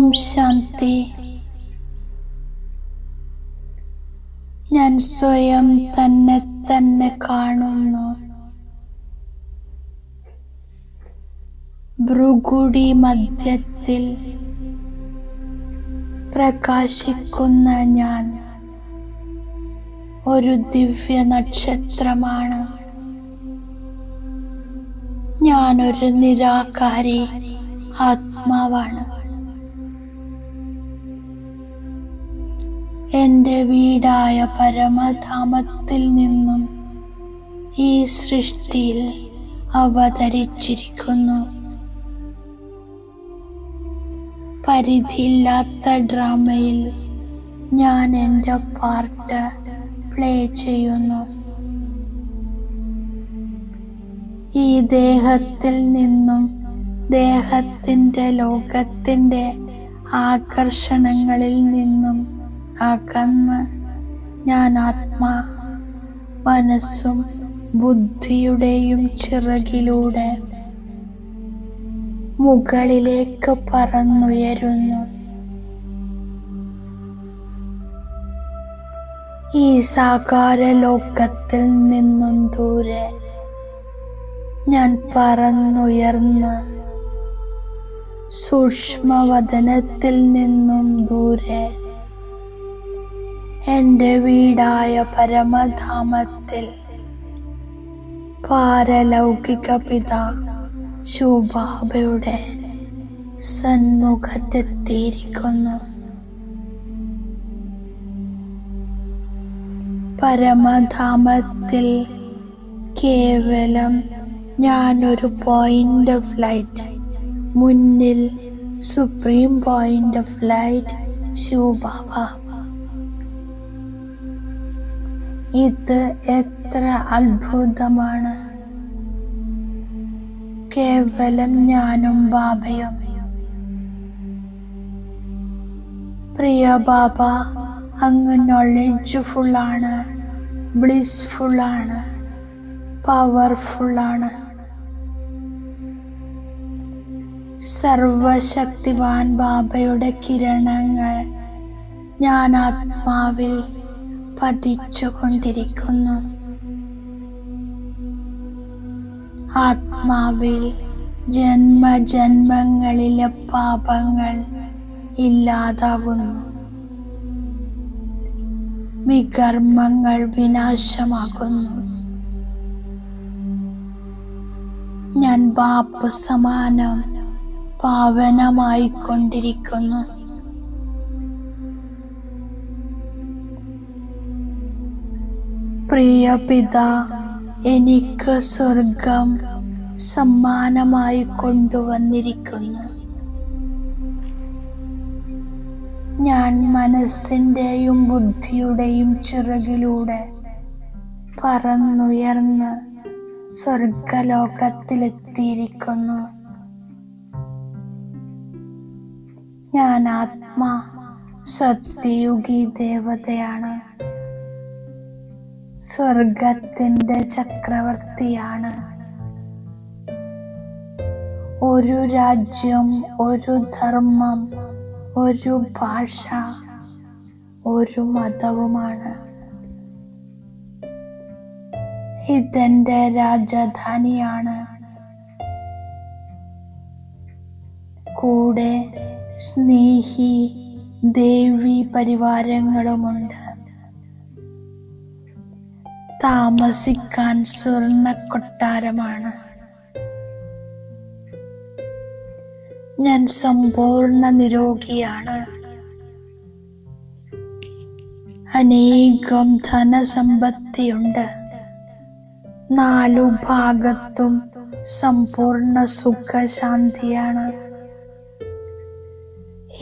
ഓം ശാന്തി. ഞാൻ സ്വയം തന്നെ തന്നെ കാണുന്നു. ഭൃഗുടി മധ്യത്തിൽ പ്രകാശിക്കുന്ന ഞാൻ ഒരു ദിവ്യ നക്ഷത്രമാണ്. ഞാനൊരു നിരാകാരി ആത്മാവാണ്. എന്റെ വീടായ പരമധാമത്തിൽ നിന്നും ഈ സൃഷ്ടിയിൽ അവതരിച്ചിരിക്കുന്നു. പരിധിയില്ലാത്ത ഡ്രാമയിൽ ഞാൻ എന്റെ പാർട്ട് പ്ലേ ചെയ്യുന്നു. ഈ ദേഹത്തിൽ നിന്നും ദേഹത്തിന്റെ ലോകത്തിന്റെ ആകർഷണങ്ങളിൽ നിന്നും അകന്ന് ഞാൻ ആത്മാ മനസ്സും ബുദ്ധിയുടെയും ചിറകിലൂടെ മുകളിലേക്ക് പറന്നുയരുന്നു. ഈ സാകാര ലോകത്തിൽ നിന്നും ദൂരെ ഞാൻ പറന്നുയർന്ന്. സൂക്ഷ്മവദനത്തിൽ നിന്നും ദൂരെ എന്റെ വീടായ പരമധാമത്തിൽ. പാരലൗകിക പിതാ ശുഭാബയുടെ സന്മുഖത്തെത്തിയിരിക്കുന്നു. പരമധാമത്തിൽ കേവലം ഞാനൊരു പോയിന്റ് ഓഫ് ലൈറ്റ് മുന്നിൽ supreme point of light Shivbaba ഇത് എത്ര അത്ഭുതമാണ്. കേവലം ഞാനും ബാബയും. പ്രിയ ബാബ അങ്ങ് നോളജ്ഫുള്ളാണ് ബ്ലിസ്ഫുള്ളാണ് പവർഫുള്ളാണ് സർവശക്തിവാൻ ബാബയുടെ കിരണങ്ങൾ ഞാൻ ആത്മാവിൽ പതിച്ചുകൊണ്ടിരിക്കുന്നു. ആത്മാവിൽ ജന്മജന്മങ്ങളിലെ പാപങ്ങൾ ഇല്ലാതാകുന്നു വികർമ്മങ്ങൾ വിനാശമാകുന്നു. ഞാൻ ബാപ്പ് സമാനം പാവനമായി പ്രിയ പിതാ എനിക്ക് സ്വർഗം സമ്മാനമായി കൊണ്ടുവന്നിരിക്കുന്നു. ഞാൻ മനസ്സിന്റെയും ബുദ്ധിയുടെയും ചിറകിലൂടെ പറന്നുയർന്ന് സ്വർഗലോകത്തിലെത്തിയിരിക്കുന്നു. ഞാൻ ആത്മാ സത്യയുഗി ദേവതയാണ്. സ്വർഗത്തിന്റെ ചക്രവർത്തിയാണ്. ഒരു രാജ്യം ഒരു ധർമ്മം ഒരു ഭാഷ ഒരു മതവുമാണ്. ഇതെന്റെ രാജധാനിയാണ്. കൂടെ സ്നേഹി ദേവി പരിവാരങ്ങളുമുണ്ട്. താമസിക്കാൻ സ്വർണ കൊട്ടാരമാണ് ഞാൻ സമ്പൂർണ നിരോഗിയാണ്. അനേകം ധനസമ്പത്തിയുണ്ട്. നാലു ഭാഗത്തും സമ്പൂർണ സുഖശാന്തിയാണ്.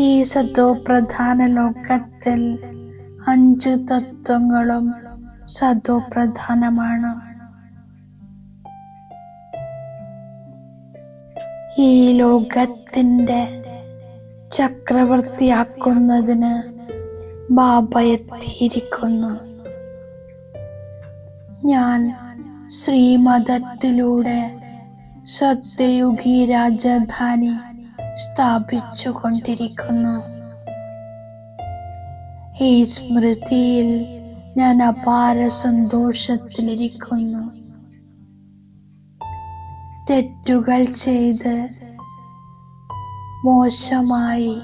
ഈ സത്വപ്രധാന ലോകത്തിൽ അഞ്ചു തത്വങ്ങളും സതോപ്രധാനമാണ് ഈ ലോകത്തിന്റെ ചക്രവർത്തിയാക്കുന്നതിന് ബാബ എത്തിയിരിക്കുന്നു. ഞാൻ ശ്രീമതത്തിലൂടെ സത്യയുഗി രാജധാനി സ്ഥാപിച്ചു കൊണ്ടിരിക്കുന്നു ഈ സ്മൃതിയിൽ ഞാൻ അപാര സന്തോഷത്തിലിരിക്കുന്നു. തെറ്റുകൾ ചെയ്ത് മോശമായി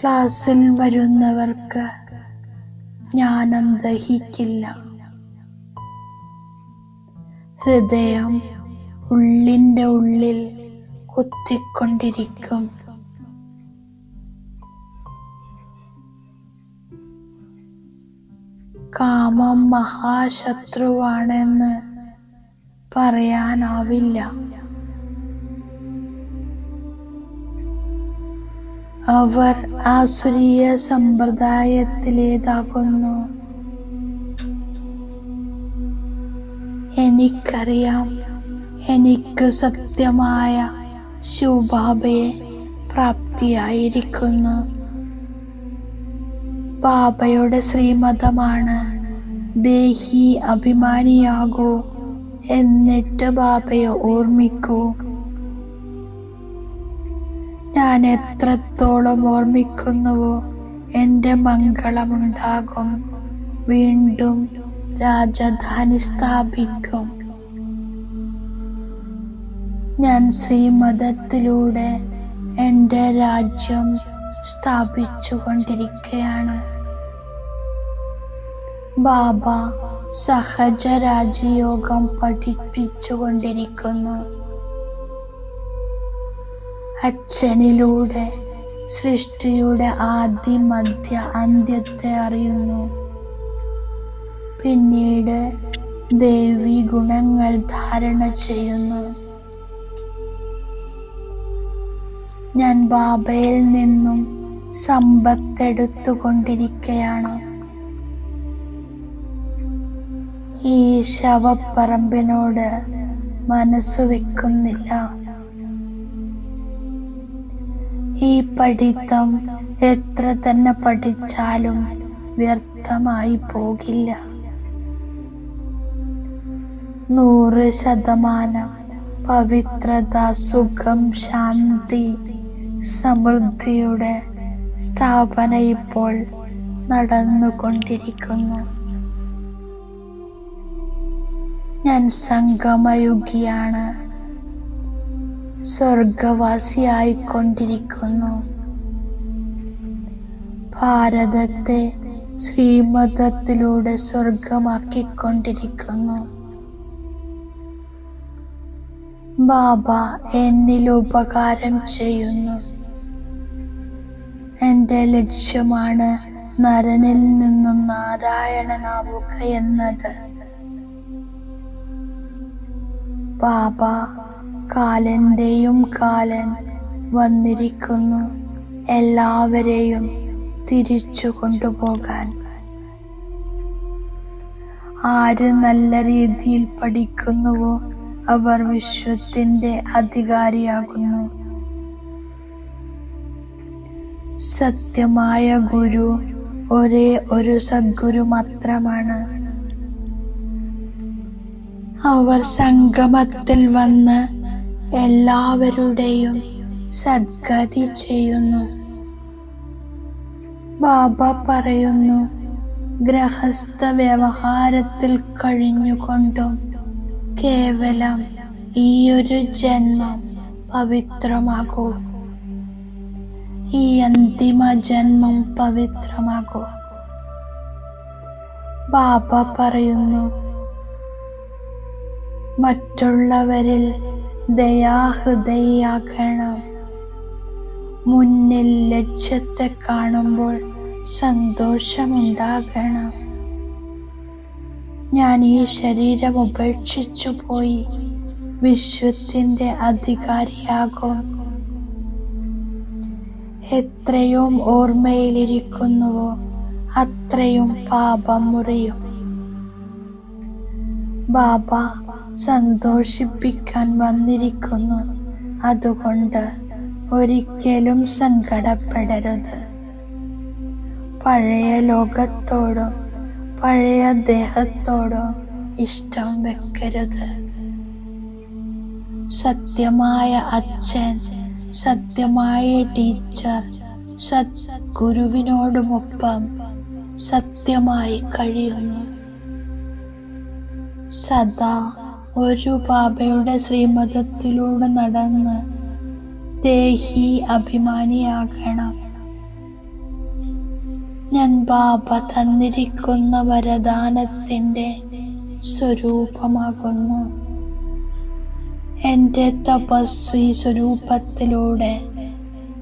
ക്ലാസ്സിൽ വരുന്നവർക്ക് ജ്ഞാനം ദഹിക്കില്ല. ഹൃദയം ഉള്ളിന്റെ ഉള്ളിൽ കുത്തിക്കൊണ്ടിരിക്കും. കാമം മഹാശത്രുവാണെന്ന് പറയാനാവില്ല. അവർ ആസുരീയ സമ്പ്രദായത്തിലേതാകുന്നു. എനിക്കറിയാം എനിക്ക് സത്യമായ ശിവബാബയെ പ്രാപ്തിയായിരിക്കുന്നു. ബാബയുടെ ശ്രീമതമാണ്. ദേഹി അഭിമാനിയാകൂ എന്നിട്ട് ബാബയെ ഓർമ്മിക്കൂ. ഞാൻ എത്രത്തോളം ഓർമ്മിക്കുന്നുവോ എന്റെ മംഗളമുണ്ടാകും. വീണ്ടും രാജധാനി സ്ഥാപിക്കും. ഞാൻ ശ്രീമതത്തിലൂടെ എന്റെ രാജ്യം സ്ഥാപിച്ചു കൊണ്ടിരിക്കുകയാണ് ബാബ സഹജ രാജയോഗം പഠിപ്പിച്ചു കൊണ്ടിരിക്കുന്നു അച്ഛനിലൂടെ സൃഷ്ടിയുടെ ആദ്യ മധ്യ അന്ത്യത്തെ അറിയുന്നു. പിന്നീട് ദേവി ഗുണങ്ങൾ ധാരണ ചെയ്യുന്നു. ഞാൻ ബാബയിൽ നിന്നും സമ്പത്തെടുത്തുകൊണ്ടിരിക്കുകയാണ് ഈ ശവപ്പറമ്പിനോട് മനസ്സു വെക്കുന്നില്ല. ഈ പഠിത്തം എത്ര തന്നെ പഠിച്ചാലും വ്യർത്ഥമായി പോകില്ല. നൂറ് ശതമാനം പവിത്രത സുഖം ശാന്തി സമൃദ്ധിയുടെ സ്ഥാപന ഇപ്പോൾ നടന്നുകൊണ്ടിരിക്കുന്നു. ഞാൻ സംഗമയുഗിയാണ്. സ്വർഗവാസിയായിക്കൊണ്ടിരിക്കുന്നു. ഭാരതത്തെ ശ്രീമതത്തിലൂടെ സ്വർഗമാക്കിക്കൊണ്ടിരിക്കുന്നു. ബാബ എന്നിൽ ഉപകാരം ചെയ്യുന്നു. എന്റെ ലക്ഷ്യമാണ് നരനിൽ നിന്നും നാരായണനാവുക എന്നത്. ബാബ കാലന്റെയും കാലൻ വന്നിരിക്കുന്നു. എല്ലാവരെയും തിരിച്ചു കൊണ്ടുപോകാൻ. ആര് നല്ല രീതിയിൽ പഠിക്കുന്നുവോ അവർ വിശ്വത്തിന്റെ അധികാരിയാകുന്നു. സത്യമായ ഗുരു ഒരേ ഒരു സദ്ഗുരു മാത്രമാണ്. അവർ സംഗമത്തിൽ വന്ന് എല്ലാവരുടെയും സദ്ഗതി ചെയ്യുന്നു. ബാബ പറയുന്നു ഗ്രഹസ്ഥ വ്യവഹാരത്തിൽ കഴിഞ്ഞുകൊണ്ടും കേവലം ഈ ഒരു ജന്മം പവിത്രമാകൂ. ഈ അന്തിമ ജന്മം പവിത്രമാകൂ. ബാബ പറയുന്നു മറ്റുള്ളവരിൽ ദയാഹൃദയാകണം മുന്നിൽ ലക്ഷ്യത്തെ കാണുമ്പോൾ സന്തോഷമുണ്ടാകണം. ഞാൻ ഈ ശരീരം ഉപേക്ഷിച്ചു പോയി വിശ്വത്തിന്റെ അധികാരിയാകും. എത്രയും ഓർമ്മയിലിരിക്കുന്നുവോ അത്രയും പാപം മുറിയും. ബാബ സന്തോഷിപ്പിക്കാൻ വന്നിരിക്കുന്നു. അതുകൊണ്ട് ഒരിക്കലും സങ്കടപ്പെടരുത്. പഴയ ലോകത്തോടും പഴയ ദേഹത്തോടും ഇഷ്ടം വെക്കരുത്. സത്യമായ അച്ഛൻ സത്യമായ ടീച്ചർ സദ്ഗുരുവിനോടുമൊപ്പം സത്യമായി കഴിയുന്നു. സദാ ഒരു ബാബയുടെ ശ്രീമതത്തിലൂടെ നടന്ന് ദേഹി അഭിമാനിയാകണം. ഞാൻ ബാബ തന്നിരിക്കുന്ന വരദാനത്തിന്റെ സ്വരൂപമാകുന്നു. എന്റെ തപസ്വി സ്വരൂപത്തിലൂടെ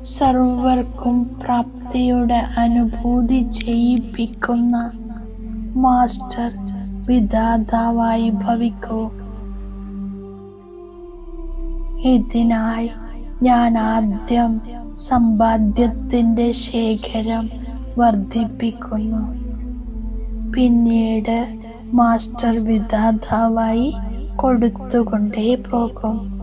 സർവർക്കും പ്രാപ്തിയുടെ അനുഭൂതി ചെയ്യിപ്പിക്കുന്ന മാസ്റ്റർ വിധാതാവായി ഭവിക്കൂ. ഇതിനായി ഞാൻ ആദ്യം സമ്പാദ്യത്തിന്റെ ശേഖരം വർദ്ധിപ്പിക്കുന്നു. പിന്നീട് മാസ്റ്റർ വിധാതാവായി കൊടുത്തുകൊണ്ടേ പോകും.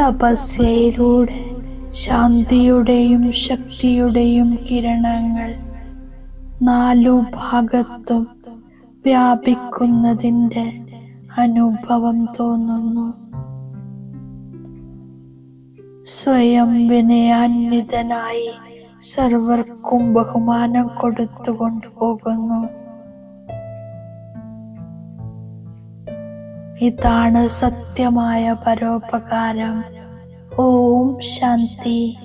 തപസ്യയിലൂടെ ശാന്തിയുടെയും ശക്തിയുടെയും കിരണങ്ങൾ നാലു ഭാഗത്തും വ്യാപിക്കുന്നതിന്റെ അനുഭവം തോന്നുന്നു. സ്വയം വിനയാന്വിതനായി സർവർക്കും ബഹുമാനം കൊടുത്തു കൊണ്ടുപോകുന്നു. ഇതാണ് സത്യമായ പരോപകാരം. ഓം ശാന്തി.